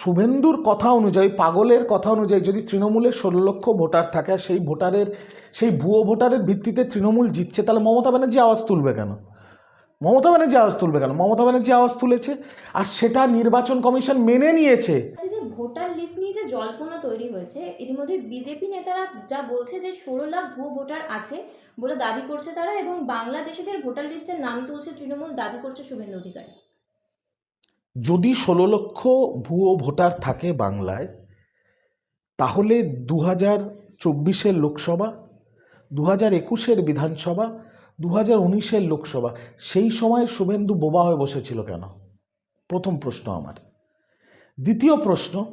শুভেন্দুর কথা অনুযায়ী, পাগলের কথা অনুযায়ী যদি তৃণমূলের ষোলো লক্ষ ভোটার থাকে, সেই ভোটারের, সেই ভুয়ো ভোটারের ভিত্তিতে তৃণমূল জিতছে, তাহলে মমতা ব্যানার্জি আওয়াজ তুলবে কেন? মমতা ব্যানার্জি আওয়াজ তুলবে কেন? মমতা ব্যানার্জি আওয়াজ তুলেছে আর সেটা নির্বাচন কমিশন মেনে নিয়েছে। যে ভোটার লিস্ট নিয়ে যে জল্পনা তৈরি হয়েছে, ইতিমধ্যে বিজেপি নেতারা যা বলছে যে ষোলো লাখ ভুয়ো ভোটার আছে বলে দাবি করছে তারা এবং বাংলাদেশিদের ভোটার লিস্টের নাম তুলছে তৃণমূল, দাবি করছে শুভেন্দু অধিকারী। যদি ষোলো লক্ষ ভুয়ো ভোটার থাকে বাংলায়, তাহলে দু হাজার চব্বিশের লোকসভা দু হাজার একুশের বিধানসভা দু হাজার উনিশের লোকসভা, সেই সময় শুভেন্দু বোবা হয়ে বসেছিল কেন? প্রথম প্রশ্ন আমার। দ্বিতীয় প্রশ্ন,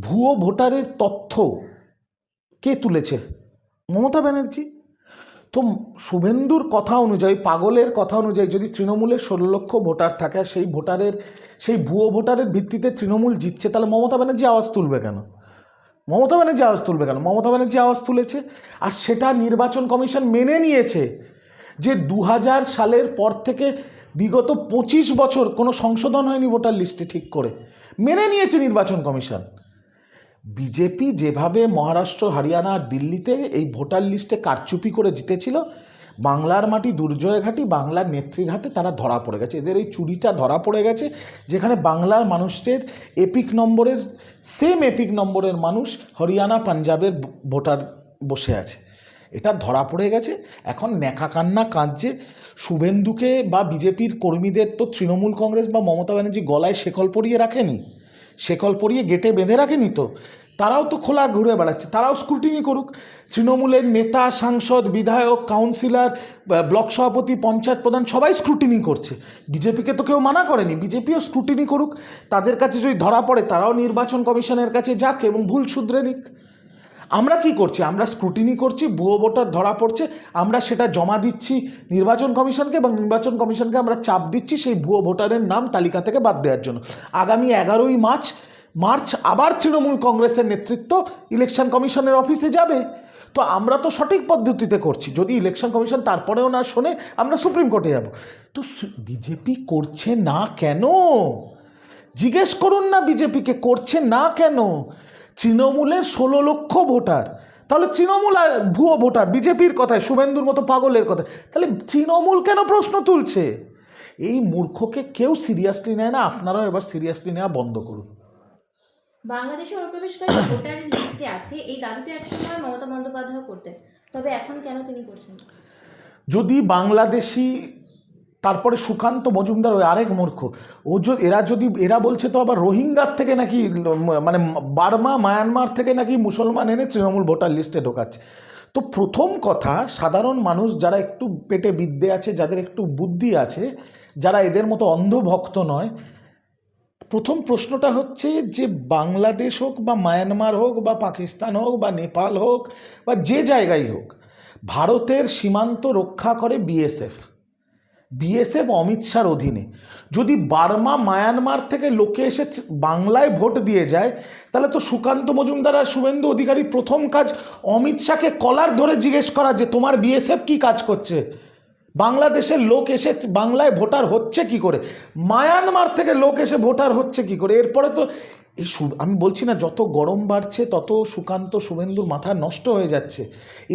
ভুয়ো ভোটারের তথ্য কে তুলেছে? মমতা ব্যানার্জি? তো শুভেন্দুর কথা অনুযায়ী, পাগলের কথা অনুযায়ী যদি তৃণমূলের ষোলো লক্ষ ভোটার থাকে আর সেই ভোটারের, সেই ভুয়ো ভোটারের ভিত্তিতে তৃণমূল জিতছে, তাহলে মমতা ব্যানার্জি আওয়াজ তুলবে কেন? মমতা ব্যানার্জি আওয়াজ তুলবে কেন? মমতা ব্যানার্জি আওয়াজ তুলেছে আর সেটা নির্বাচন কমিশন মেনে নিয়েছে যে দু হাজার সালের পর থেকে বিগত পঁচিশ বছর কোনো সংশোধন হয়নি ভোটার লিস্টে ঠিক করে। মেনে নিয়েছে নির্বাচন কমিশন। বিজেপি যেভাবে মহারাষ্ট্র, হরিয়ানা আর দিল্লিতে এই ভোটার লিস্টে কারচুপি করে জিতেছিল, বাংলার মাটি দুর্জয় ঘাটি, বাংলার নেত্রীর হাতে তারা ধরা পড়ে গেছে। এদের এই চুরিটা ধরা পড়ে গেছে, যেখানে বাংলার মানুষের এপিক নম্বরের সেম এপিক নম্বরের মানুষ হরিয়ানা, পাঞ্জাবের ভোটার বসে আছে। এটা ধরা পড়ে গেছে। এখন ন্যাকা কান্না কাঁদছে। শুভেন্দুকে বা বিজেপির কর্মীদের তো তৃণমূল কংগ্রেস বা মমতা ব্যানার্জি গলায় শেকল পরিয়ে রাখেনি। শেকল পরিয়ে গেটে বেঁধে রাখেনি তো? তারাও তো খোলা ঘুরে বেড়াচ্ছে। তারাও স্ক্রুটিনি করুক। তৃণমূলের নেতা, সাংসদ, বিধায়ক কাউন্সিলর ব্লক সভাপতি, পঞ্চায়েত প্রধান সবাই স্ক্রুটিনি করছে। বিজেপিকে তো কেউ মানা করেনি। বিজেপিও স্ক্রুটিনি করুক। তাদের কাছে যদি ধরা পড়ে, তারাও নির্বাচন কমিশনের কাছে যাক এবং ভুল শুধরে নিক। আমরা কি করছি? আমরা স্ক্রুটিনি করছি, ভুয়ো ভোটার ধরা পড়ছে, আমরা সেটা জমা দিচ্ছি নির্বাচন কমিশনকে এবং নির্বাচন কমিশনকে আমরা চাপ দিচ্ছি সেই ভুয়ো ভোটারের নাম তালিকা থেকে বাদ দেওয়ার জন্য। আগামী এগারোই মার্চ মার্চ আবার তৃণমূল কংগ্রেসের নেতৃত্ব ইলেকশন কমিশনের অফিসে যাবে। তো আমরা তো সঠিক পদ্ধতিতে করছি। যদি ইলেকশন কমিশন তারপরেও না শোনে, আমরা সুপ্রিম কোর্টে যাব। তো বিজেপি করছে না কেন? জিজ্ঞেস করুন না বিজেপিকে করছে না কেন? তৃণমূলের ষোলো লক্ষ ভোটার। তাহলে তৃণমূল আর ভুয়ো ভোটার বিজেপির কথায় শুভেন্দুর মতো পাগলের কথা তাহলে তৃণমূল কেন প্রশ্ন তুলছে? এই মূর্খকে কেউ সিরিয়াসলি নেয় না আপনারাও এবার সিরিয়াসলি নেওয়া বন্ধ করুন। বাংলাদেশে অনুপ্রবেশকারী ভোটার লিস্টে আছে এই দাবিতে একসময় মমতা বন্দ্যোপাধ্যায় করতেন। তবে এখন কেন তিনি করছেন যদি বাংলাদেশি তারপরে সুকান্ত মজুমদার ওই আরেক মূর্খ। ও এরা যদি, এরা বলছে তো আবার রোহিঙ্গার থেকে নাকি মানে বার্মা, মায়ানমার থেকে নাকি মুসলমান এনে তৃণমূল ভোটার লিস্টে ঢোকাচ্ছে। তো প্রথম কথা, সাধারণ মানুষ যারা একটু পেটে বিদ্যে আছে, যাদের একটু বুদ্ধি আছে, যারা এদের মতো অন্ধভক্ত নয়, প্রথম প্রশ্নটা হচ্ছে যে বাংলাদেশ হোক বা মায়ানমার হোক বা পাকিস্তান হোক বা নেপাল হোক বা যে জায়গায় হোক, ভারতের সীমান্ত রক্ষা করে বিএসএফ বিএসএফ অমিত শাহর অধীনে। যদি বার্মা, মায়ানমার থেকে লোকে এসে বাংলায় ভোট দিয়ে যায়, তাহলে তো সুকান্ত মজুমদার আর শুভেন্দু অধিকারী প্রথম কাজ অমিত শাহকে কলার ধরে জিজ্ঞেস করা যে তোমার বিএসএফ কি কাজ করছে? বাংলাদেশের লোক এসে বাংলায় ভোটার হচ্ছে কি করে? মায়ানমার থেকে লোক এসে ভোটার হচ্ছে কি করে? এরপরে তো এই আমি বলছি না যত গরম বাড়ছে, তত সুকান্ত শুভেন্দুর মাথা নষ্ট হয়ে যাচ্ছে।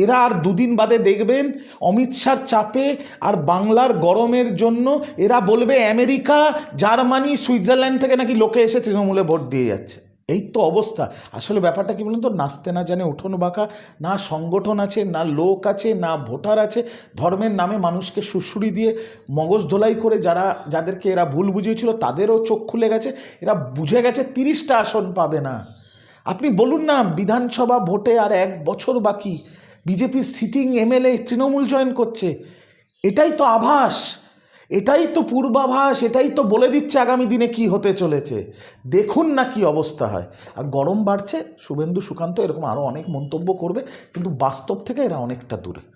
এরা আর দুদিন বাদে দেখবেন অমিত শাহর চাপে আর বাংলার গরমের জন্য এরা বলবে আমেরিকা, জার্মানি, সুইজারল্যান্ড থেকে নাকি লোকে এসে তৃণমূলে ভোট দিয়ে যাচ্ছে। এই তো অবস্থা। আসলে ব্যাপারটা কি বলুন তো? নাচতে না জানে উঠোন বাঁকা, না সংগঠন আছে, না লোক আছে, না ভোটার আছে, ধর্মের নামে মানুষকে সুড়সুড়ি দিয়ে মগজ ধোলাই করে যারা, যাদেরকে এরা ভুল বুঝিয়েছিল তাদেরও চোখ খুলে গেছে। এরা বুঝে গেছে তিরিশটা আসন পাবে না। আপনি বলুন না, বিধানসভা ভোটে আর এক বছর বাকি, বিজেপির সিটিং এমএলএ তৃণমূল জয়েন করছে। এটাই তো আভাস। এটাই তো পূর্বাভাস, এটাই তো বলে দিচ্ছে আগামী দিনে কি হতে চলেছে। দেখুন না কি অবস্থা হয়। আর গরম বাড়ছে, শুভেন্দু সুকান্ত এরকম আরও অনেক মন্তব্য করবে, কিন্তু বাস্তব থেকে এরা অনেকটা দূরে।